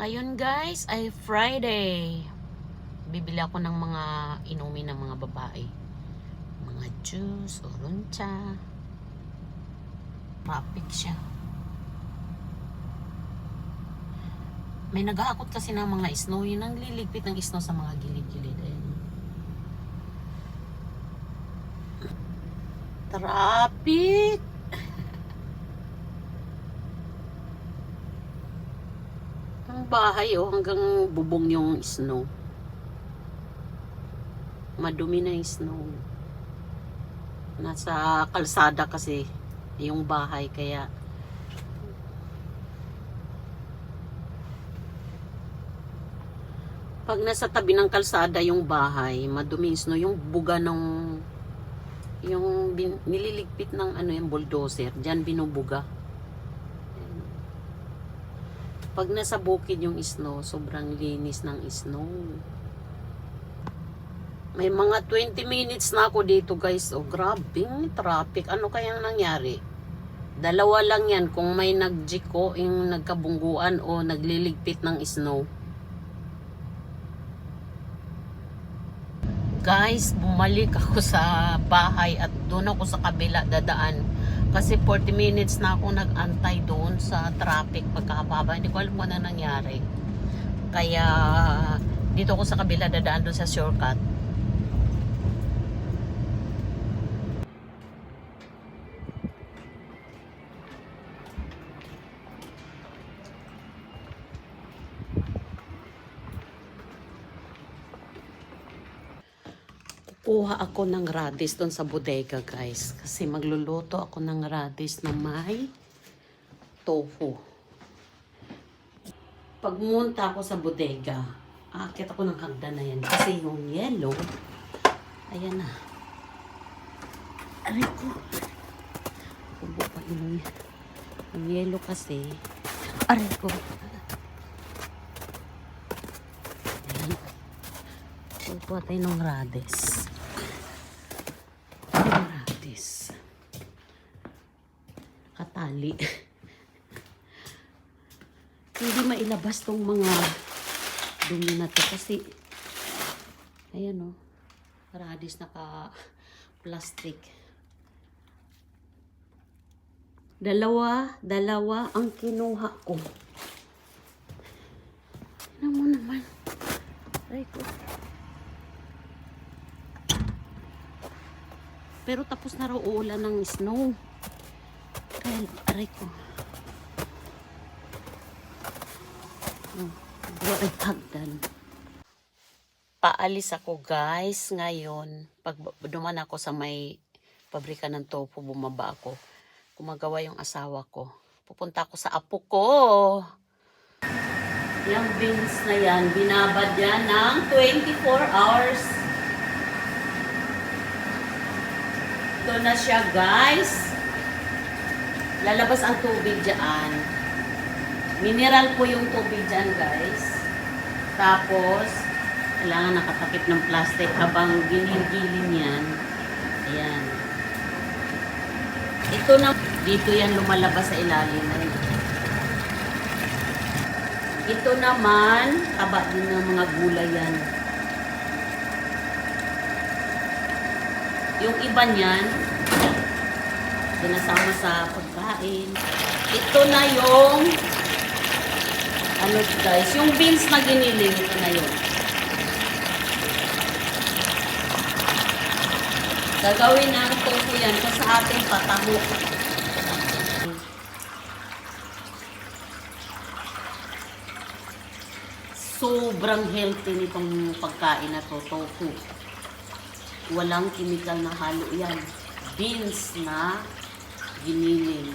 Ngayon guys ay Friday. Bibili ako ng mga inumin ng mga babae. Mga juice, oroncha. Traffic siya. May nag-aakot kasi ng mga snow. Yun ang liligpit ng snow sa mga gilid-gilid. Ayan. Ang bahay oh, hanggang bubong yung snow. Madumi na yung snow. Nasa kalsada kasi yung bahay kaya pag nasa tabi ng kalsada yung bahay, madumi yung snow, yung buga ng yung bin, nililigpit ng ano yung bulldozer, diyan binubuga. Pag nasa bukid yung snow, sobrang linis ng snow. May mga 20 minutes na ako dito guys. Oh, grabing traffic. Ano kayang nangyari? Dalawa lang yan kung may nagjiko yung nagkabungguan o nagliligpit ng snow. Guys, bumalik ako sa bahay at doon ako sa kabila dadaan. Kasi 40 minutes na ako nag-antay doon sa traffic pagkakababa. Hindi ko alam kung ano nangyari. Kaya dito ako sa kabila dadaan doon sa shortcut. Kuha ako ng radis doon sa bodega guys. Kasi magluluto ako ng radis na may tofu. Pagmunta ako sa bodega, akit ako ng hagdan na yan. Kasi yung yellow, ayan na. Aray ko. Kubo pa yung, yung yellow kasi. Aray ko. Ayan. Kuha tayo ng radis. Radis. Katali. Hindi mailabas tong mga dumi na to kasi ayan o. Radis naka plastic. Dalawa, dalawa ang kinuha ko. Tingnan mo naman. Aray ko. Pero tapos na raw ulan ng snow. Kaya, aray ko. Oh, ay hagdan. Paalis ako guys ngayon. Pag duman ako sa may pabrika ng tofu, bumaba ako. Kumagawa yung asawa ko. Pupunta ako sa apo ko. Yung beans na yan, binabad yan ng 24 hours. Ito na siya, guys. Lalabas ang tubig dyan. Mineral po yung tubig dyan, guys. Tapos, kailangan nakatakip ng plastic habang ginigilin yan. Ayan. Ito na, dito yan lumalabas sa ilalim. Ito naman, taba din ng mga gulay yan. Yung iba niyan, sinasama sa pagkain. Ito na yung, ano guys, yung beans na giniling, ito na yun. Gagawin ng tofu yan so sa ating pataho. Sobrang healthy nitong pagkain na to, tofu walang chemical na halo yan. Beans na giniling.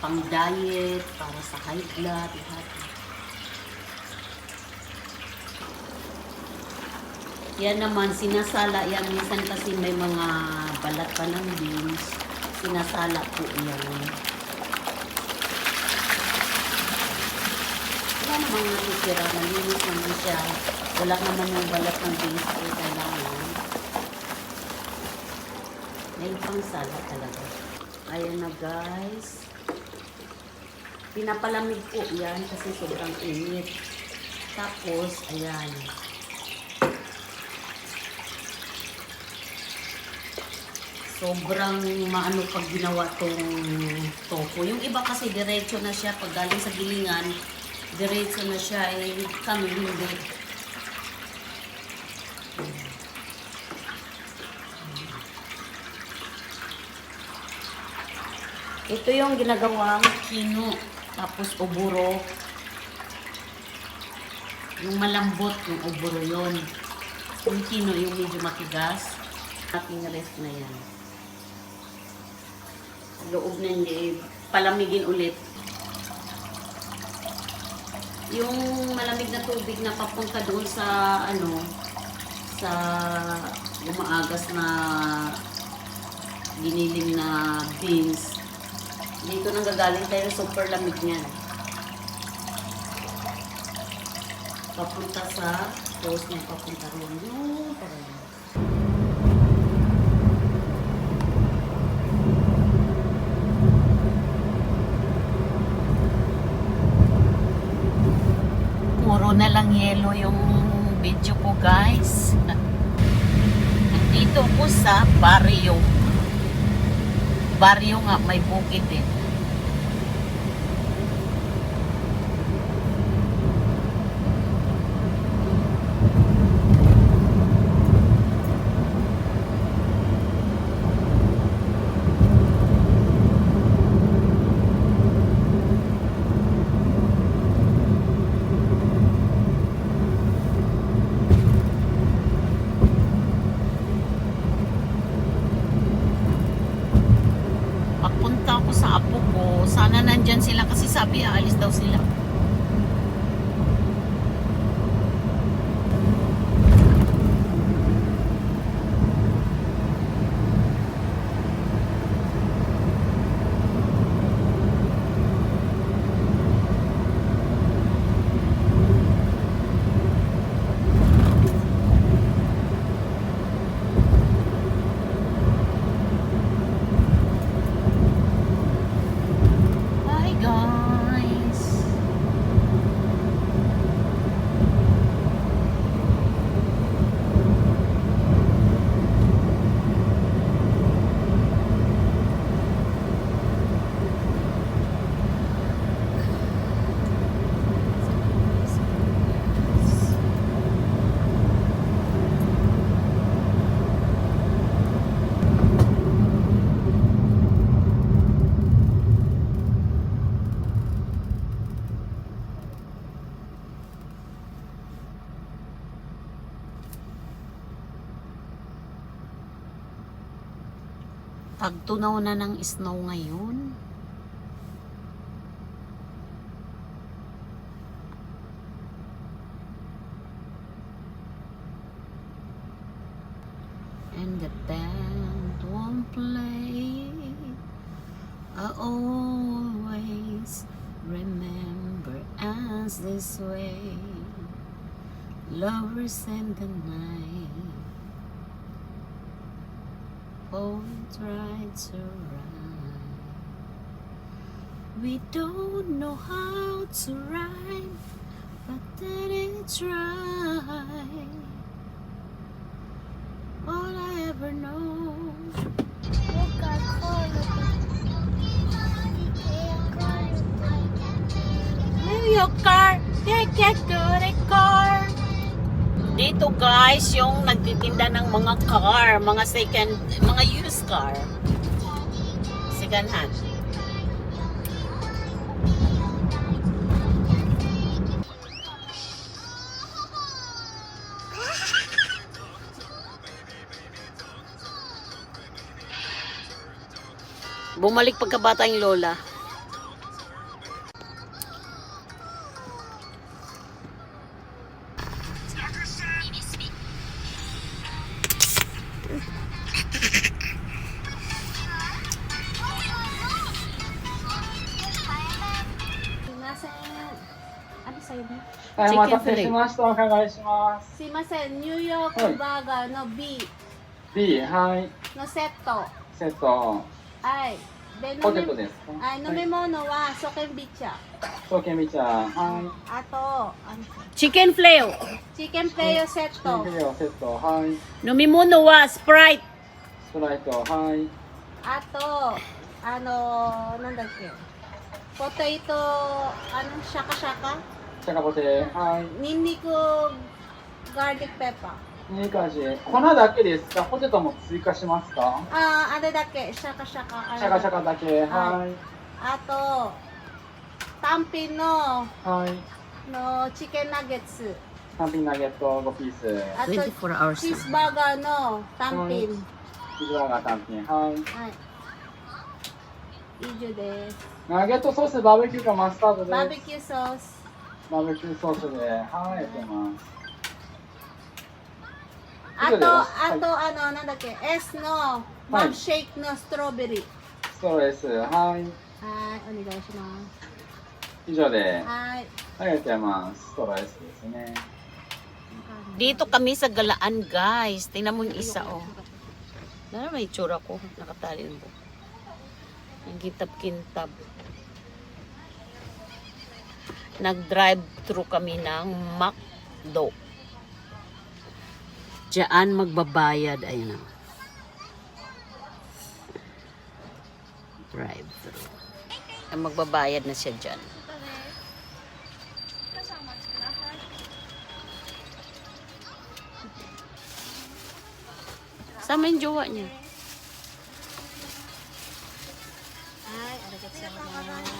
Pang diet, para sa high blood, lahat. Yan naman, sinasala yan. Minsan kasi may mga balat pa ng beans. Sinasala po yan. Wala namang natitira. Malinis naman siya. Wala naman yung balat ng beans. Kailangan. May pang sala talaga. Ayan na guys. Pinapalamig po yan kasi sobrang init. Tapos, ayan. Sobrang maano pag ginawa tong tofu. Yung iba kasi diretso na siya pag galing sa gilingan, diretso na siya eh kami hindi. Ito yung ginagawang kino, tapos uburo. Yung malambot, yung uburo yon. Yung kino, yung medyo matigas. Ating rest na yan. Loob na hindi, palamigin ulit. Yung malamig na tubig na papunta doon sa ano, sa umaagas na giniling na beans. Dito nang gagaling tayo super lamig niyan. Papunta sa post na papunta rin. Yung parang na lang yelo yung video ko guys. Dito ko sa barrio. Barrio nga, may bukid eh. Pagpunta ko sa apo ko, sana nandyan sila kasi sabi aalis daw sila. Hi guys! Pagtunaw na ng snow ngayon. And the band won't play. I always remember us this way. Lovers in the night. Right to rhyme. We don't know how to rhyme, but then it's right. All I ever know. Move your car, get get good at car. Dito guys, yung nagtitinda ng mga car, mga second, mga used car. Second hand. Bumalik pagkabata yung lola. mo? はい、 Chicken お待たせしました。お伺いします。 Si Masen, New York Burger no B B、はい。 no Seto. セット。 Ay, で、ポテト飲みですかあ飲み物はソケンビ茶。証券ビチャー。はい。あと、あの Chicken flail. チキンプレイヤーセッチキントフ。ィレオセット。はい。 Nomimono wa Sprite. ストライト。はい。あと、あの、なんだっけ。ポテト、あの、シャカシャカ。 シャカポテ。はい。ニンニク、ガーリックペッパー。いい感じ。粉だけですか？ポテトも追加しますか？あーあれだけ、シャカシャカ。あれシャカシャカだけ。ははい。あと、単品のはい。のチキンナゲッツ。単品ナゲット5ピース。あと、24 hours. チーズバーガーの単品。ピザが単品。はい。はい。以上です。ナゲットソースバーベキューかマスタードです。バーベキューソース。バーベキューソースで。はい。やってます。あと、以上ですあと、あの、なんだっけ、S のマルシェイクのストロベリー。ストレス。はい。はい、お願いしま以上で。す。はい。ありがとうございます。ストレスですね。 Dito kami sa galaan, guys. Tingnan mo yung isa, oh. Ano may itsura ko? Nakatali mo. Ang kintab-kintab. nag-drive-thru kami ng McDo. Diyan magbabayad. Ayan na. Drive-thru. Magbabayad na siya dyan. Sama yung jowa niya. Ay, alagat sa mga.